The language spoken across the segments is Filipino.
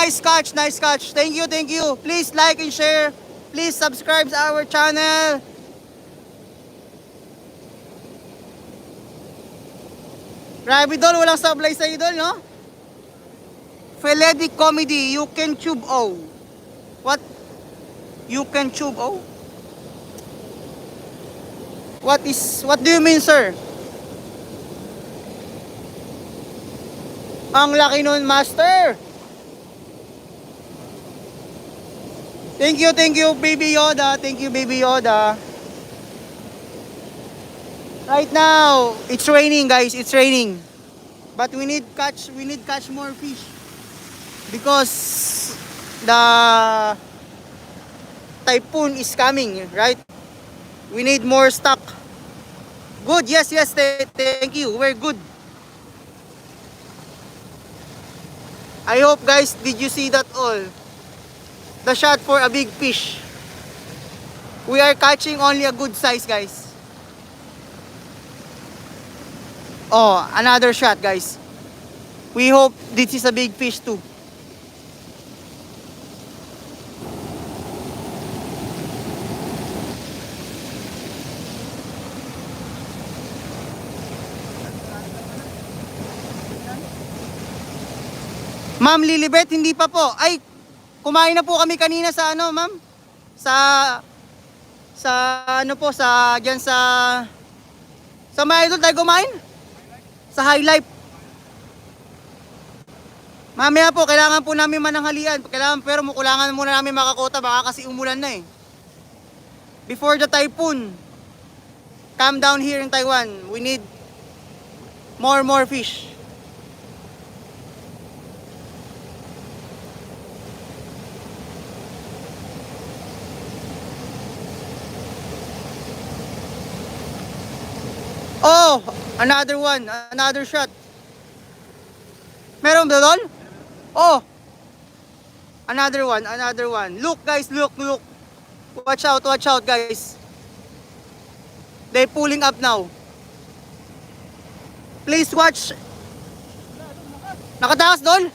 nice catch, nice catch. Thank you, thank you. Please like and share. Please subscribe sa our channel. Grabe dol, walang sablay sa idol, no? Feledic comedy, you can tube oh. What? You can tube oh? What is, what do you mean, sir? Ang laki nun, master. Thank you, thank you, Baby Yoda. Thank you, Baby Yoda. Right now, it's raining, guys. It's raining. But we need catch, we need catch more fish. Because the typhoon is coming, right? We need more stock. Good, yes, yes, th- thank you. We're good. I hope guys, did you see that all? The shot for a big fish. We are catching only a good size, guys. Oh, another shot, guys. We hope this is a big fish too. Ma'am Lilibet, hindi pa po. Ay, kumain na po kami kanina sa ano, ma'am? Sa sa ano po sa diyan sa sa may idol tayo kumain? Sa High Life. Mamaya po, kailangan po namin mananghalian. Kailangan, pero kulangan muna namin makakota. Baka kasi umulan na eh. Before the typhoon, come down here in Taiwan. We need more, more fish. Oh, another one, another shot. Meron ba doon? Oh. Another one, another one. Look guys, look, look. Watch out, watch out guys. They pulling up now. Please watch. Nakatakas doon?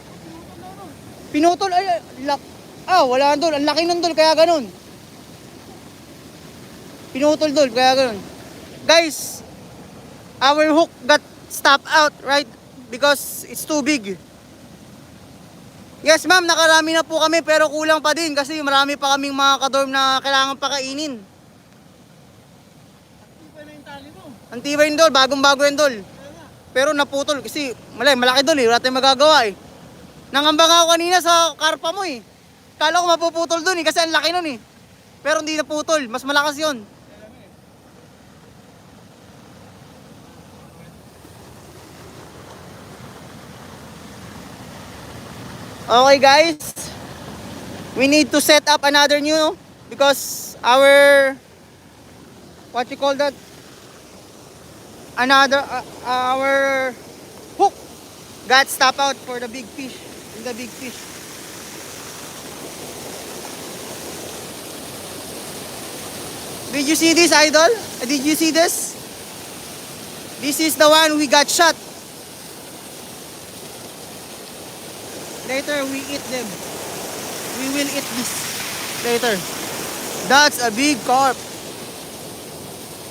Pinutol ay lak. Ah, wala doon. Ang laki nun doon kaya ganun. Pinutol doon kaya ganun. Guys, our hook got stopped out, right? Because it's too big. Yes, ma'am, nakarami na po kami pero kulang pa din kasi marami pa kaming mga kadorm na kailangan pakainin. Ang tibay yung dol, bagong-bago yung dol. Pero naputol kasi malay, malaki dol eh, wala tayong magagawa eh. Nangamba nga ako kanina sa karpa mo eh. Kala ko mapuputol dun eh kasi ang laki nun eh. Pero hindi naputol, mas malakas yon. Okay guys, we need to set up another new because our what you call that another uh, our hook got stop out for the big fish the big fish. Did you see this idol? Uh, Did you see this? This is the one we got shot. Later we eat them. We will eat this later. That's a big carp.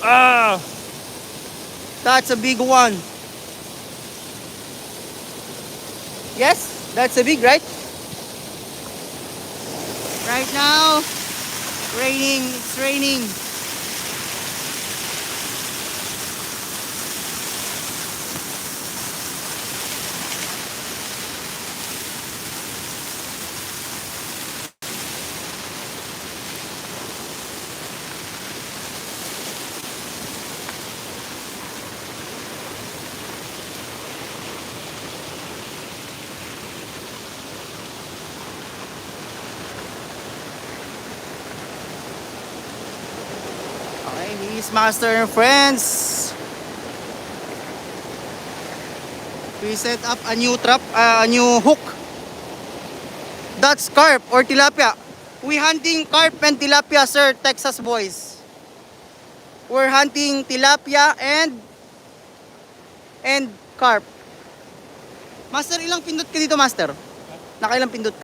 Ah. That's a big one. Yes, that's a big, right? Right now, raining, it's raining. Okay, he's master and friends. We set up a new trap, uh, a new hook. That's carp or tilapia. We hunting carp and tilapia, sir, Texas boys. We're hunting tilapia and and carp. Master, ilang pindot ka dito, master? Nakailang pindot ka?